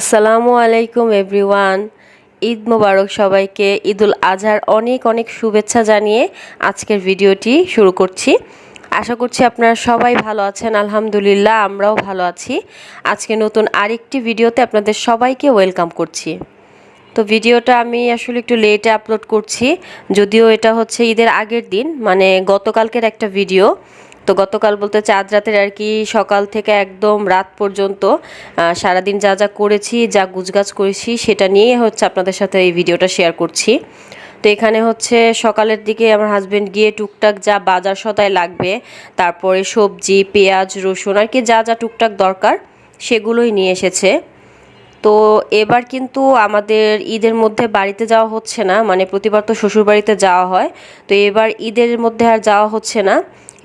আসসালামু আলাইকুম, এভরিওয়ান। ঈদ মোবারক সবাইকে। ঈদুল আজহার অনেক অনেক শুভেচ্ছা জানিয়ে আজকের ভিডিওটি শুরু করছি। আশা করছি আপনারা সবাই ভালো আছেন, আলহামদুলিল্লাহ, আমরাও ভালো আছি। আজকে নতুন আরেকটি ভিডিওতে আপনাদের সবাইকে ওয়েলকাম করছি। তো ভিডিওটা আমি আসলে একটু লেটে আপলোড করছি, যদিও এটা হচ্ছে ঈদের আগের দিন মানে গতকালকের একটা ভিডিও। তো গতকাল বলতে চাঁদ রাতের আর কি সকাল থেকে একদম রাত পর্যন্ত সারাদিন যা যা করেছি, যা গুজগাছ করেছি, সেটা নিয়ে হচ্ছে আপনাদের সাথে এই ভিডিওটা শেয়ার করছি। তো এখানে হচ্ছে সকালের দিকে আমার হাজব্যান্ড গিয়ে টুকটাক যা বাজার সদায় লাগবে, তারপরে সবজি, পেঁয়াজ, রসুন, আর কি যা যা টুকটাক দরকার, সেগুলোই নিয়ে এসেছে। তো এবার কিন্তু আমাদের ঈদের মধ্যে বাড়িতে যাওয়া হচ্ছে না মানে প্রতিবার তো শ্বশুর বাড়িতে যাওয়া হয়, তো এবার ঈদের মধ্যে আর যাওয়া হচ্ছে না।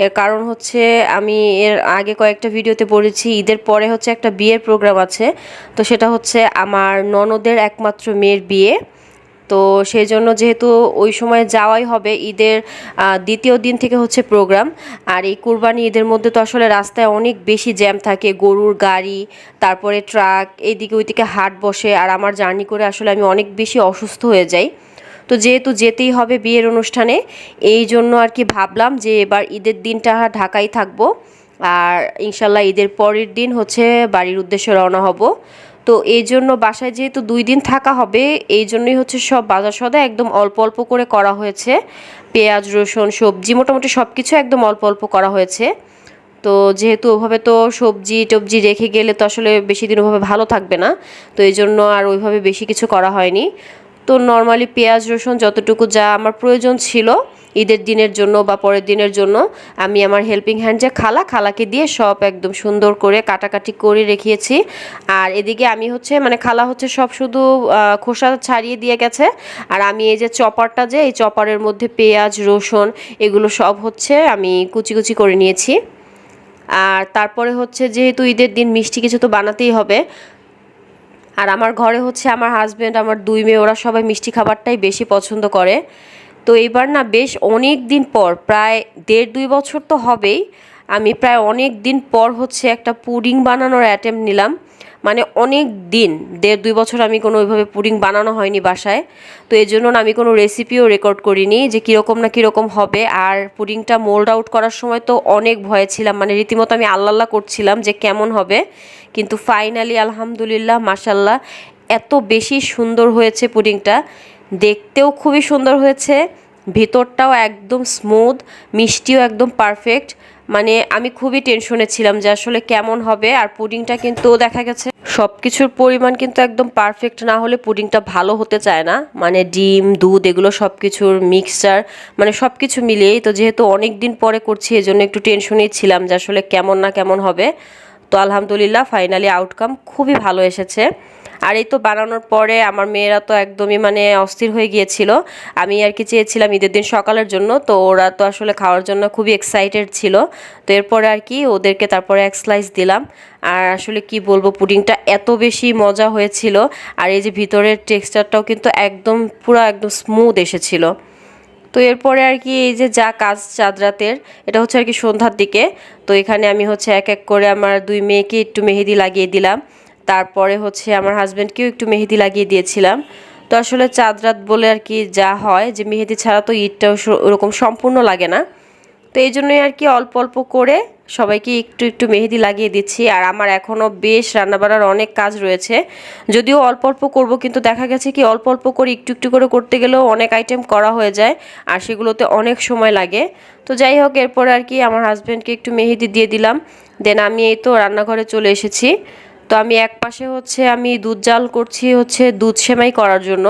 এর কারণ হচ্ছে আমি এর আগে কয়েকটা ভিডিওতে বলেছি ঈদের পরে হচ্ছে একটা বিয়ের প্রোগ্রাম আছে। তো সেটা হচ্ছে আমার ননদের একমাত্র মেয়ের বিয়ে। তো সেই জন্য যেহেতু ওই সময় যাওয়াই হবে ঈদের দ্বিতীয় দিন থেকে হচ্ছে প্রোগ্রাম আর এই কুরবানি ঈদের মধ্যে তো আসলে রাস্তায় অনেক বেশি জ্যাম থাকে, গরুর গাড়ি, তারপরে ট্রাক এইদিকে ওইদিকে হাট বসে। আর আমার জার্নি করে আসলে আমি অনেক বেশি অসুস্থ হয়ে যাই। তো যেহেতু যেতেই হবে বিয়ের অনুষ্ঠানে, এই জন্য আর কি ভাবলাম যে এবার ঈদের দিনটা ঢাকাই থাকব। আর ইনশাল্লাহ ঈদের পরের দিন হচ্ছে বাড়ির উদ্দেশ্যে রওনা হব। তো এই জন্য বাসায় যেহেতু দুই দিন থাকা হবে, এই জন্যই হচ্ছে সব বাজার সদা একদম অল্প অল্প করে করা হয়েছে। পেঁয়াজ, রসুন, সবজি মোটামুটি সব কিছু একদম অল্প অল্প করা হয়েছে। তো যেহেতু ওভাবে তো সবজি টবজি রেখে গেলে তো আসলে বেশি দিন ওভাবে ভালো থাকবে না। তো এই জন্য আর ওইভাবে বেশি কিছু করা হয়নি। তো নর্মালি পেঁয়াজ, রসুন যতটুকু যা আমার প্রয়োজন ছিল, ঈদের দিনের জন্য বা পরের দিনের জন্য, আমি আমার হেল্পিং হ্যান্ড যে খালা, খালাকে দিয়ে সব একদম সুন্দর করে কাটাকাটি করে রেখিয়েছি আর এদিকে আমি হচ্ছে মানে খালা হচ্ছে সব শুধু খোসা ছাড়িয়ে দিয়ে গেছে। আর আমি এই যে চপারটা যে, এই চপারের মধ্যে পেঁয়াজ, রসুন, এগুলো সব হচ্ছে আমি কুচি কুচি করে নিয়েছি। আর তারপরে হচ্ছে যেহেতু ঈদের দিন মিষ্টি কিছু তো বানাতেই হবে আর আমার ঘরে হচ্ছে আমার হাজব্যান্ড আমার দুই মেয়ে, ওরা সবাই মিষ্টি খাবারটাই বেশি পছন্দ করে। তো এইবার না বেশ অনেক দিন পর, প্রায় দেড় দুই বছর তো হবেই, আমি প্রায় অনেক দিন পর হচ্ছে একটা পুডিং বানানোর অ্যাটেম্প নিলাম। মানে অনেক দিন, দেড় দুই বছর আমি কোনো ওইভাবে পুডিং বানানো হয়নি বাসায়, তো এই জন্য আমি কোনো রেসিপিও রেকর্ড করিনি যে কীরকম না কীরকম হবে। আর পুডিংটা মোল্ড আউট করার সময় তো অনেক ভয়ে ছিলাম মানে রীতিমতো আমি আল্লাহ করছিলাম যে কেমন হবে। কিন্তু ফাইনালি আলহামদুলিল্লাহ মাসাল্লাহ এত বেশি সুন্দর হয়েছে পুডিংটা। দেখতেও খুবই সুন্দর হয়েছে, ভিতরটাও একদম স্মুথ মিষ্টিও একদম পারফেক্ট মানে আমি খুবই টেনশনে ছিলাম যে আসলে কেমন হবে আর পুডিংটা কিন্তু দেখা গেছে সব কিছুর পরিমাণ কিন্তু একদম পারফেক্ট না হলে পুডিংটা ভালো হতে চায় না। মানে ডিম, দুধ এগুলো সব কিছুর মিক্সচার মানে সব কিছু মিলিয়েই তো যেহেতু অনেক দিন পরে করছি, এজন্য একটু টেনশনেই ছিলাম যে আসলে কেমন না কেমন হবে। তো আলহামদুলিল্লাহ ফাইনালি আউটকাম খুবই ভালো এসেছে। আর এই তো বানানোর পরে আমার মেয়েরা তো একদমই মানে অস্থির হয়ে গিয়েছিল। আমি আর কি চেয়েছিলাম ঈদের দিন সকালের জন্য, তো ওরা তো আসলে খাওয়ার জন্য খুবই এক্সাইটেড ছিল। তো এরপরে আর কি ওদেরকে তারপরে এক স্লাইস দিলাম। আর আসলে কি বলব, পুডিংটা এত বেশি মজা হয়েছিল। আর এই যে ভিতরের টেক্সচারটাও কিন্তু একদম, পুরো একদম স্মুথ এসেছিল। তো এরপরে আর কি এই যে যা কাজ চাঁদ রাতের, এটা হচ্ছে আর কি সন্ধ্যার দিকে। তো এখানে আমি হচ্ছে এক এক করে আমার দুই মেয়েকে একটু মেহেদি লাগিয়ে দিলাম। তারপরে হচ্ছে আমার হাজব্যান্ডকেও একটু মেহেদি লাগিয়ে দিয়েছিলাম। তো আসলে চাঁদ রাত বলে আর কি যা হয়, যে মেহেদি ছাড়া তো ঈদটাও ওরকম সম্পূর্ণ লাগে না। তো এই জন্যই আর কি অল্প অল্প করে সবাইকে একটু একটু মেহেদি লাগিয়ে দিচ্ছি। আর আমার এখনও বেশ রান্নাবাড়ার অনেক কাজ রয়েছে। যদিও অল্প অল্প করব, কিন্তু দেখা গেছে কি অল্প অল্প করে একটু একটু করে করতে গেলেও অনেক আইটেম করা হয়ে যায় আর সেগুলোতে অনেক সময় লাগে। তো যাই হোক, এরপর আর কি আমার হাজব্যান্ডকে একটু মেহেদি দিয়ে দিলাম। দেন আমি এই তো রান্নাঘরে চলে এসেছি। তো আমি এক পাশে হচ্ছে আমি দুধ জাল করছি হচ্ছে দুধ সেমাই করার জন্য।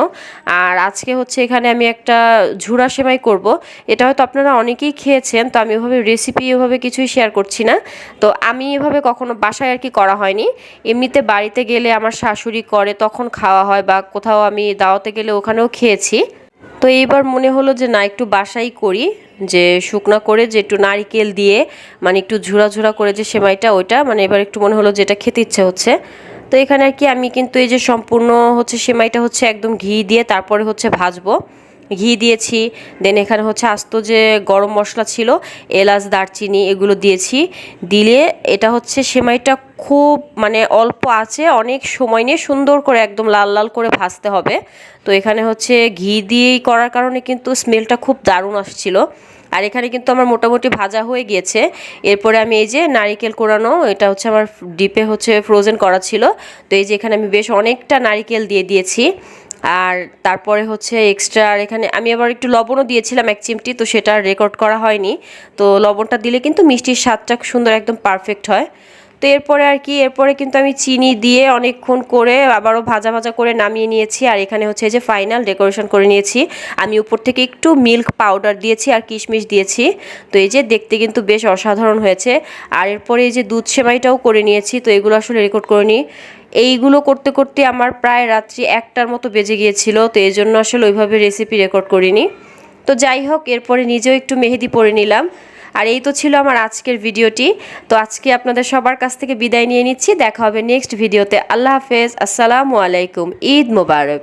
আর আজকে হচ্ছে এখানে আমি একটা ঝুরা সেমাই করব। এটা হয়তো আপনারা অনেকেই খেয়েছেন, তো আমি ওভাবে রেসিপি এভাবে কিছুই শেয়ার করছি না। তো আমি এভাবে কখনো বাসায় আর কি করা হয়নি। এমনিতে বাড়িতে গেলে আমার শাশুড়ি করে, তখন খাওয়া হয় বা কোথাও আমি দাওয়াতে গেলে ওখানেও খেয়েছি। তো এইবার মনে হলো যে না, একটু বাসাই করি। যে শুকনো করে যে একটু নারিকেল দিয়ে মানে একটু ঝুরা ঝুরা করে যে সেমাইটা, ওইটা মানে এবার একটু মনে হলো যেটা খেতে ইচ্ছে হচ্ছে। তো এখানে আর কি আমি কিন্তু এই যে সম্পূর্ণ হচ্ছে সেমাইটা হচ্ছে একদম ঘি দিয়ে তারপরে হচ্ছে ভাজবো। ঘি দিয়েছি। দেন এখানে হচ্ছে আস্ত যে গরম মশলা ছিল, এলাচ, দারচিনি এগুলো দিয়েছি। দিলে এটা হচ্ছে সেমাইটা খুব মানে অল্প আছে, অনেক সময় নিয়ে সুন্দর করে একদম লাল লাল করে ভাজতে হবে। তো এখানে হচ্ছে ঘি দিয়েই করার কারণে কিন্তু স্মেলটা খুব দারুণ আসছিল। আর এখানে কিন্তু আমার মোটামুটি ভাজা হয়ে গিয়েছে। এরপরে আমি এই যে নারিকেল কোরানো, এটা হচ্ছে আমার ডিপে হচ্ছে ফ্রোজেন করা ছিল। তো এই যে এখানে আমি বেশ অনেকটা নারিকেল দিয়ে দিয়েছি। আর তারপরে হচ্ছে এক্সট্রা আর এখানে আমি আবার একটু লবণও দিয়েছিলাম এক চিমটি, তো সেটা রেকর্ড করা হয়নি। তো লবণটা দিলে কিন্তু মিষ্টির স্বাদটা সুন্দর একদম পারফেক্ট হয়। তো এরপরে আর কি, এরপরে কিন্তু আমি চিনি দিয়ে অনেকক্ষণ করে আবারও ভাজা ভাজা করে নামিয়ে নিয়েছি। আর এখানে হচ্ছে যে ফাইনাল ডেকোরেশন করে নিয়েছি। আমি উপর থেকে একটু মিল্ক পাউডার দিয়েছি আর কিশমিশ দিয়েছি। তো এই যে দেখতে কিন্তু বেশ অসাধারণ হয়েছে। আর এরপরে এই যে দুধ সেমাইটাও করে নিয়েছি, তো এগুলো আসলে রেকর্ড করে নিই এইগুলো করতে করতে আমার প্রায় রাত্রি একটার মতো বেজে গিয়েছিল, তো এই জন্য আসলে ওইভাবে রেসিপি রেকর্ড করিনি। তো যাই হোক, এরপরে নিজেও একটু মেহেদি পরে নিলাম। আর এই তো ছিল আমার আজকের ভিডিওটি। তো আজকে আপনাদের সবার কাছ থেকে বিদায় নিয়ে নিচ্ছি। দেখা হবে নেক্সট ভিডিওতে আল্লাহ হাফেজ। আসসালামু আলাইকুম। ঈদ মোবারক।